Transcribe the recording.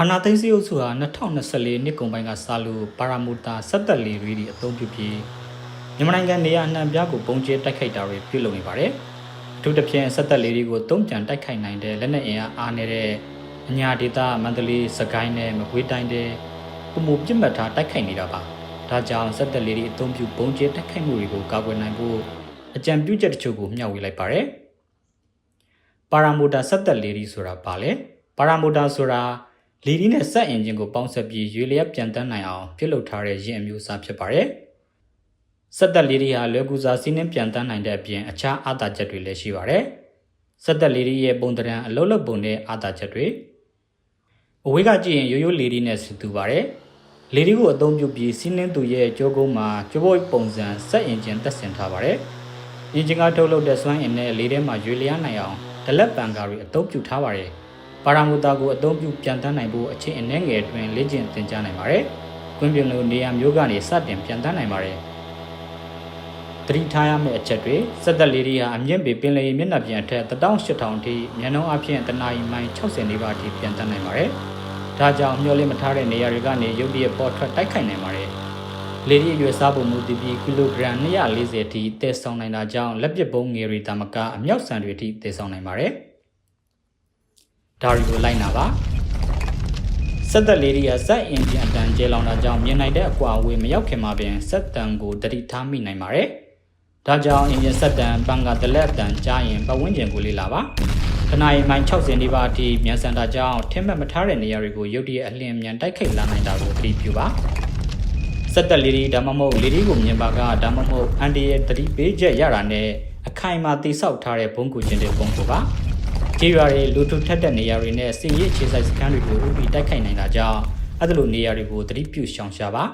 အာနာသိန်းစီအုပ်စုဟာ2024နှစ်ကုန်ပိုင်းကစလို့ပါရာမူတာစက်သက်လေးတွေအသုံးပြုပြီးမြန်မာနိုင်ငံနေရာအနှံ့ပြားကိုပုံကျဲတိုက်ခိုက်တာတွေပြုလုပ်နေပါတယ်။အထူးသဖြင့်စက်သက်လေးတွေကိုတုံ့ပြန်တိုက်ခိုက်နိုင်တဲ့လက်နက်အင်အားအားနေတဲ့အညာဒေတာမန္တလေးစကိုင်းနဲ့မကွေးတိုင်းတဲ့ပုံမူပြစ်မှတ်ထားတိုက်ခိုက်နေတာပါ။ဒါကြောင့်စက်သက်လေးတွေအသုံးပြုပုံကျဲတိုက်ခိုက်မှုတွေကိုကာကွယ်နိုင်ဖို့အကြံပြုချက်တချို့ကိုမျှဝေလိုက်ပါတယ်။ပါရာမိုတာဆက်သက်လေဒီဆိုတာပါလေပါရာမိုတာဆိုတာ လေဒီနဲ့စက်အင်ဂျင်ကိုပေါင်းစပ်ပြီးရွေလျက်ပြန်တန်းနိုင်အောင်ပြုလုပ်ထားတဲ့ယာဉ်အမျိုးအစားဖြစ်ပါတယ်ဆက်သက်လေဒီဟာလွယ်ကူစွာစီးနှင်းပြန်တန်းနိုင်တဲ့အပြင်အခြားအာသာချက်တွေလည်းရှိပါတယ်ဆက်သက်လေဒီရဲ့ပုံတရံအလုံးလုံးပုံနဲ့အာသာချက်တွေအဝေးကကြည့်ရင်ရိုးရိုးလေဒီနဲ့ဆူတူပါတယ်လေဒီကိုအသုံးပြုပြီးစီးနှင်းသူရဲ့ကြိုးကုန်းမှာကြိုးပုတ်ပုံစံစက်အင်ဂျင်တက်ဆင်ထားပါတယ်အင်ဂျင်ကထုတ်လုပ်တဲ့စွမ်းအင်နဲ့လေထဲမှာရွေလျားနိုင်အောင်ဒလက်ပန်ကာတွေအသုံးပြုထားပါတယ်။ ပါရာမူတာကိုအသုံးပြုပြန်တန်းနိုင်ဖို့အချိန်အနည်းငယ်အတွင်းလေ့ကျင့်သင်ကြားနိုင်ပါတယ်။ကွင်းပြုံလိုနေရာမျိုးကနေစတင်ပြန်တန်းနိုင်ပါတယ်။သတိထားရမယ့်အချက်တွေစက်သက်လေးတွေဟာအမြင့်ပေပင်လယ်မျက်နှာပြင်အထက်18000အထိမျက်နှာအပြင်တနာရီမိုင်60နီးပါးအထိပြန်တန်းနိုင်ပါတယ်။ဒါကြောင့်မျောလင့်မထားတဲ့နေရာတွေကနေရုပ်တရက်ပေါ်ထွက်တိုက်ခိုက်နိုင်ပါတယ်။လေဒီအရွယ်စားပုံမူတည်ပြီးကီလိုဂရမ်240အထိတည်ဆောင်နိုင်တာကြောင့်လက်ပစ်ပုံးငယ်တွေတာမကအမြောက်ဆန်တွေအထိတည်ဆောင်နိုင်ပါတယ်။ ဒါတွေကိုလိုက်နာပါ။စက်သက်လေးတွေကစက်အင်ဂျင်အတန်ကျဲလောင်တာကြောင့်မြင်နိုင်တဲ့အကွာအဝေးမရောက်ခင်မှာပင်စက်တန်ကိုတတိထားမိနိုင်ပါတယ်။ဒါကြောင့်အင်ဂျင်စက်တန်ပန်ကတလက်တန်ကြားရင်ပတ်ဝန်းကျင်ကိုလေ့လာပါ။ခဏရီမိုင်60နီးပါးအထိမြန်ဆန်တာကြောင့်ထင်းမှတ်မထားတဲ့နေရာတွေကိုရုတ်တရက်အလင်းမြန်တိုက်ခိုက်လာနိုင်တာကိုသတိပြုပါ။စက်တက်လေးဒီဒါမှမဟုတ်လေးဒီကိုမြင်ပါကဒါမှမဟုတ်အန်ဒီရဲ့တတိပေးချက်ရတာနဲ့အခိုင်အမာတိဆောက်ထားတဲ့ဘုံကူခြင်းတဲ့ဘုံကူပါ ကြေးရွာတွေလူထုထက်တဲ့နေရာတွေနဲ့စင်ရည်ခြေဆိုင်စခန်းတွေကိုဥပီတိုက်ခိုက်နိုင်တာကြောင့်အဲ့ဒါလိုနေရာတွေကိုတတိပြုရှောင်ရှားပါ